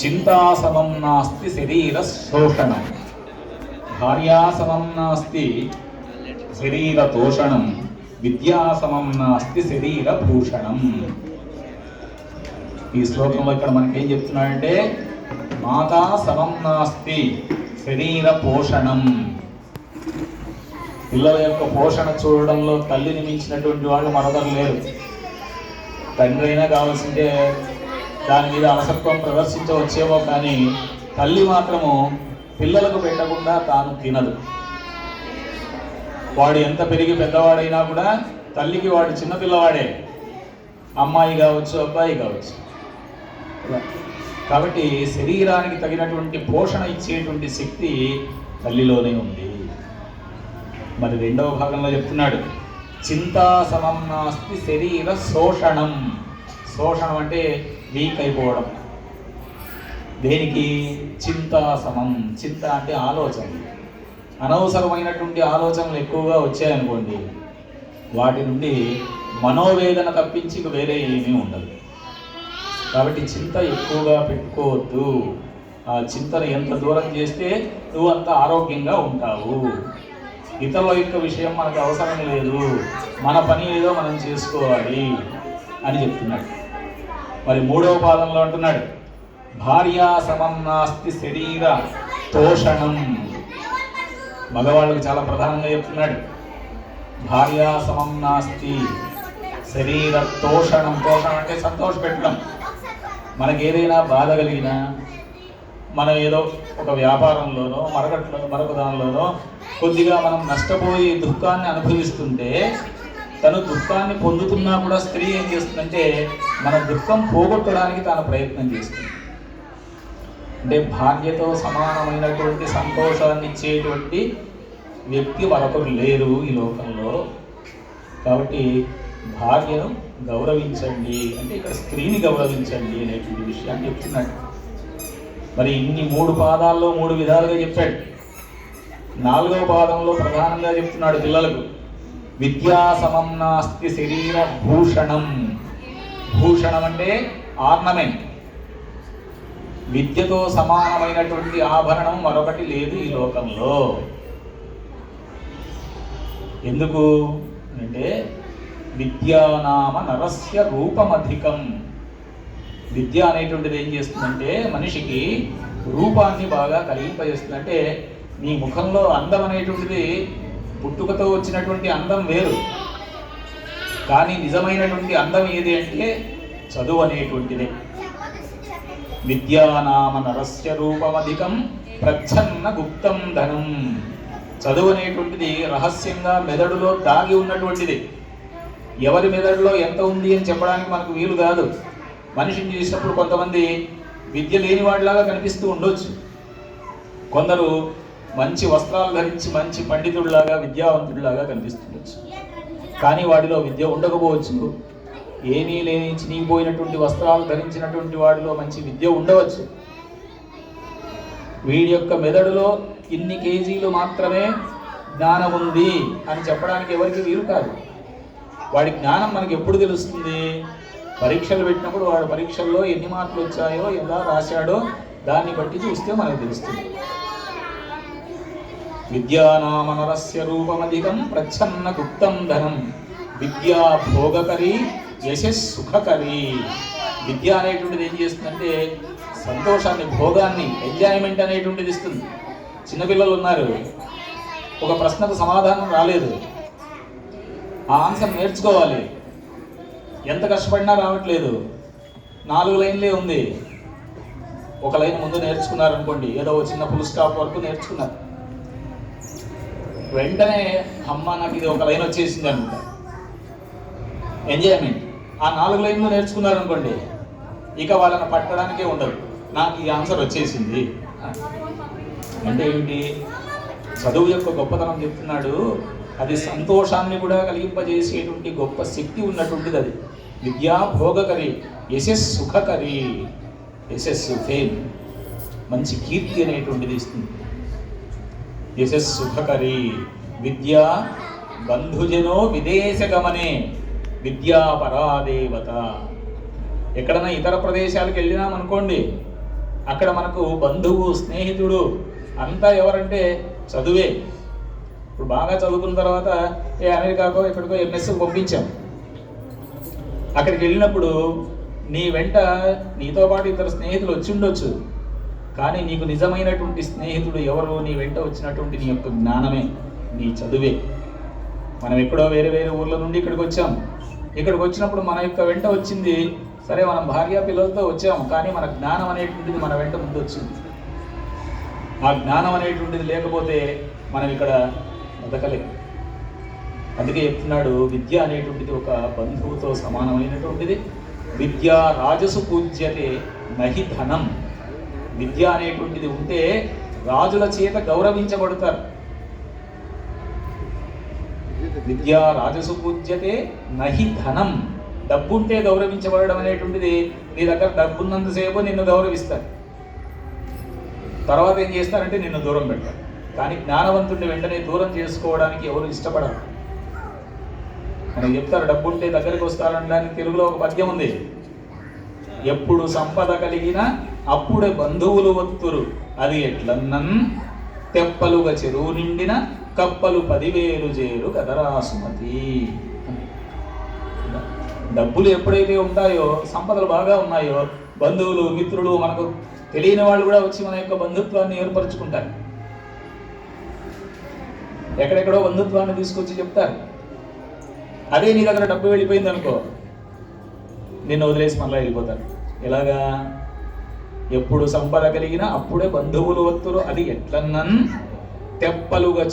చింతాసమం నాస్తి శరీర శోషణం. భార్యాసనం నాస్తి శరీర తోషణం. విద్యాసమం నాస్తి శరీర భూషణం. ఈ శ్లోకంలో ఇక్కడ మనకేం చెప్తున్నాడంటే మాతా సమం నాస్తి శరీర పోషణం. పిల్లల యొక్క పోషణ చూడడంలో తల్లిని మించినటువంటి వాళ్ళు మరొకరు లేరు. తండ్రి అయినా కావాల్సింటే దాని మీద అలసత్వం ప్రదర్శించవచ్చేమో కానీ తల్లి మాత్రము పిల్లలకు పెట్టకుండా తాను తినదు. వాడు ఎంత పెరిగి పెద్దవాడైనా కూడా తల్లికి వాడు చిన్నపిల్లవాడే అమ్మాయి కావచ్చు అబ్బాయి కావచ్చు. కాబట్టి శరీరానికి తగినటువంటి పోషణ ఇచ్చేటువంటి శక్తి తల్లిలోనే ఉంది. మరి రెండవ భాగంలో చెప్తున్నాడు చింతా సమం నాస్తి శరీర శోషణం. శోషణం అంటే వీక్ అయిపోవడం దేనికి చింతాసనం చింత అంటే ఆలోచన. అనవసరమైనటువంటి ఆలోచనలు ఎక్కువగా వచ్చాయనుకోండి వాటి నుండి మనోవేదన తప్పించి వేరే ఏమీ ఉండదు. కాబట్టి చింత ఎక్కువగా పెట్టుకోవద్దు. ఆ చింతను ఎంత దూరం చేస్తే నువ్వు అంత ఆరోగ్యంగా ఉంటావు. ఇతరుల యొక్క విషయం మనకు అవసరం లేదు. మన పని ఏదో మనం చేసుకోవాలి అని చెప్తున్నాడు మరి మూడవ పాదంలో అంటున్నాడు భార్యా నాస్తి శరీర తోషణం. మగవాళ్ళకు చాలా ప్రధానంగా చెప్తున్నాడు భార్యా నాస్తి శరీర తోషణం. తోషణం అంటే సంతోష పెట్టడం మనకి ఏదైనా బాధ కలిగినా మనం ఏదో ఒక వ్యాపారంలోనో మరొకట్లో మరొక దానిలోనో కొద్దిగా మనం నష్టపోయి దుఃఖాన్ని అనుభవిస్తుంటే తను దుఃఖాన్ని పొందుతున్నా కూడా స్త్రీ ఏం చేస్తుందంటే మన దుఃఖం పోగొట్టడానికి తాను ప్రయత్నం చేస్తుంది. అంటే భార్యతో సమానమైనటువంటి సంతోషాన్ని ఇచ్చేటువంటి వ్యక్తి మరొకరు లేరు ఈ లోకంలో. కాబట్టి భార్యను గౌరవించండి అంటే ఇక్కడ స్త్రీని గౌరవించండి అనేటువంటి విషయాన్ని చెప్తున్నాడు. మరి ఇన్ని మూడు పాదాల్లో మూడు విధాలుగా చెప్పాడు. నాలుగవ పాదంలో ప్రధానంగా చెప్తున్నాడు పిల్లలకు. విద్యా సమం నాస్తి శరీర భూషణం భూషణం అంటే ఆర్నమెంట్. విద్యతో సమానమైనటువంటి ఆభరణం మరొకటి లేదు ఈ లోకంలో. ఎందుకు అంటే విద్యానామ నరస్య రూపమధికం. విద్య అనేటువంటిది ఏం చేస్తుందంటే మనిషికి రూపాన్ని బాగా కలిగింపజేస్తుంది అంటే నీ ముఖంలో అందం అనేటువంటిది పుట్టుకతో వచ్చినటువంటి అందం వేరు. కానీ నిజమైనటువంటి అందం ఏది అంటే చదువు అనేటువంటిదే. విద్యానామ నరస్య రూపమధికం ప్రచ్ఛన్న గుప్తం ధనం. చదువు అనేటువంటిది రహస్యంగా మెదడులో దాగి ఉన్నటువంటిది. ఎవరి మెదడులో ఎంత ఉంది అని చెప్పడానికి మనకు వీలు కాదు. మనిషిని చూసినప్పుడు కొంతమంది విద్య లేని వాడిలాగా కనిపిస్తూ ఉండొచ్చు. కొందరు మంచి వస్త్రాలు ధరించి మంచి పండితుడిలాగా విద్యావంతుడిలాగా కనిపిస్తుండొచ్చు. కానీ వాడిలో విద్య ఉండకపోవచ్చు. ఏమీ లేని చినిగిపోయినటువంటి వస్త్రాలు ధరించినటువంటి వాడిలో మంచి విద్య ఉండవచ్చు. వీడి యొక్క మెదడులో ఇన్ని కేజీలు మాత్రమే జ్ఞానం ఉంది అని చెప్పడానికి ఎవరికి వీలు కాదు. వాడి జ్ఞానం మనకి ఎప్పుడు తెలుస్తుంది? పరీక్షలు పెట్టినప్పుడు వాడు పరీక్షల్లో ఎన్ని మార్కులు వచ్చాయో ఎలా రాశాడో దాన్ని బట్టి చూస్తే మనకు తెలుస్తుంది. విద్యానామనరస్య రూపమధికం ప్రచ్ఛన్న గుప్తం ధనం. విద్యా భోగకరి యశస్సుఖకరి. విద్య అనేటువంటిది ఏం చేస్తుందంటే సంతోషాన్ని భోగాన్ని ఎంజాయ్మెంట్ అనేటువంటిది ఇస్తుంది. చిన్నపిల్లలు ఉన్నారు. ఒక ప్రశ్నకు సమాధానం రాలేదు. ఆ ఆన్సర్ నేర్చుకోవాలి. ఎంత కష్టపడినా రావట్లేదు. నాలుగు లైన్లే ఉంది. ఒక లైన్ ముందు నేర్చుకున్నారు అనుకోండి ఏదో ఒక చిన్న ఫుల్ స్టాప్ వరకు నేర్చుకున్నారు. వెంటనే అమ్మ నాకు ఇది ఒక లైన్ వచ్చేసింది అనమాట ఎంజాయ్మెంట్ ఆ నాలుగు లైన్లు నేర్చుకున్నారు అనుకోండి ఇక వాళ్ళని పట్టడానికే ఉండదు. నాకు ఈ ఆన్సర్ వచ్చేసింది. అంటే ఏమిటి చదువు యొక్క గొప్పతనం చెప్తున్నాడు. అది సంతోషాన్ని కూడా కలిగింపజేసేటువంటి గొప్ప శక్తి ఉన్నటువంటిది అది. విద్యా భోగకరి యశస్ సుఖకరి యశస్సు ఫేమ్ మంచి కీర్తి అనేటువంటిది ఇస్తుంది. యశస్ విద్యా విద్య బంధుజనో విదేశగమనే. విద్యా పరాదేవత ఎక్కడైనా ఇతర ప్రదేశాలకు వెళ్ళినామనుకోండి అక్కడ మనకు బంధువు స్నేహితుడు అంతా ఎవరంటే చదువే. ఇప్పుడు బాగా చదువుకున్న తర్వాత ఏ అమెరికాకో ఎక్కడికో ఎంఎస్ పంపించాం. అక్కడికి వెళ్ళినప్పుడు నీ వెంట నీతో పాటు ఇద్దరు స్నేహితులు వచ్చి ఉండొచ్చు. కానీ నీకు నిజమైనటువంటి స్నేహితుడు ఎవరు నీ వెంట వచ్చినటువంటి నీ యొక్క జ్ఞానమే నీ చదువే. మనం ఎక్కడో వేరే వేరే ఊర్ల నుండి ఇక్కడికి వచ్చాం. ఇక్కడికి వచ్చినప్పుడు మన యొక్క వెంట వచ్చింది సరే మనం భార్య పిల్లలతో వచ్చాము కానీ మన జ్ఞానం అనేటువంటిది మన వెంట ముందు వచ్చింది. ఆ జ్ఞానం అనేటువంటిది లేకపోతే మనం ఇక్కడ బతకలేం. అందుకే చెప్తున్నాడు విద్య అనేటువంటిది ఒక బంధువుతో సమానమైనటువంటిది. విద్య రాజసు పూజ్యతే నహి ధనం. విద్య అనేటువంటిది ఉంటే రాజుల చేత గౌరవించబడతారు. విద్య రాజసు పూజ్యతే నహి ధనం. డబ్బుంటే గౌరవించబడడం అనేటువంటిది నీ దగ్గర డబ్బున్నంతసేపు నిన్ను గౌరవిస్తారు. తర్వాత ఏం చేస్తారంటే నిన్ను దూరం పెడతారు. కానీ జ్ఞానవంతుడిని వెంటనే దూరం చేసుకోవడానికి ఎవరు ఇష్టపడరు. మనం చెప్తారు డబ్బుంటే దగ్గరికి వస్తారనడానికి తెలుగులో ఒక పద్యం ఉంది. ఎప్పుడు సంపద కలిగిన అప్పుడే బంధువులు వత్తురు. అది ఎట్లన్నన్? తెప్పలుగా చెరువు నిండిన కప్పలు పదివేలు చేరు కదరా సుమతి డబ్బులు ఎప్పుడైతే ఉంటాయో సంపదలు బాగా ఉన్నాయో బంధువులు మిత్రులు మనకు తెలియని వాళ్ళు కూడా వచ్చి మన యొక్క బంధుత్వాన్ని ఏర్పరచుకుంటారు. ఎక్కడెక్కడో బంధుత్వాన్ని తీసుకొచ్చి చెప్తారు. అదే నీ దగ్గర డబ్బు వెళ్ళిపోయింది అనుకో నిన్ను వదిలేసి మళ్ళీ వెళ్ళిపోతారు. ఎలాగా? ఎప్పుడు సంపద కలిగిన అప్పుడే బంధువులు వత్తురు. అది ఎట్లన్నన్ తెప్పలుగా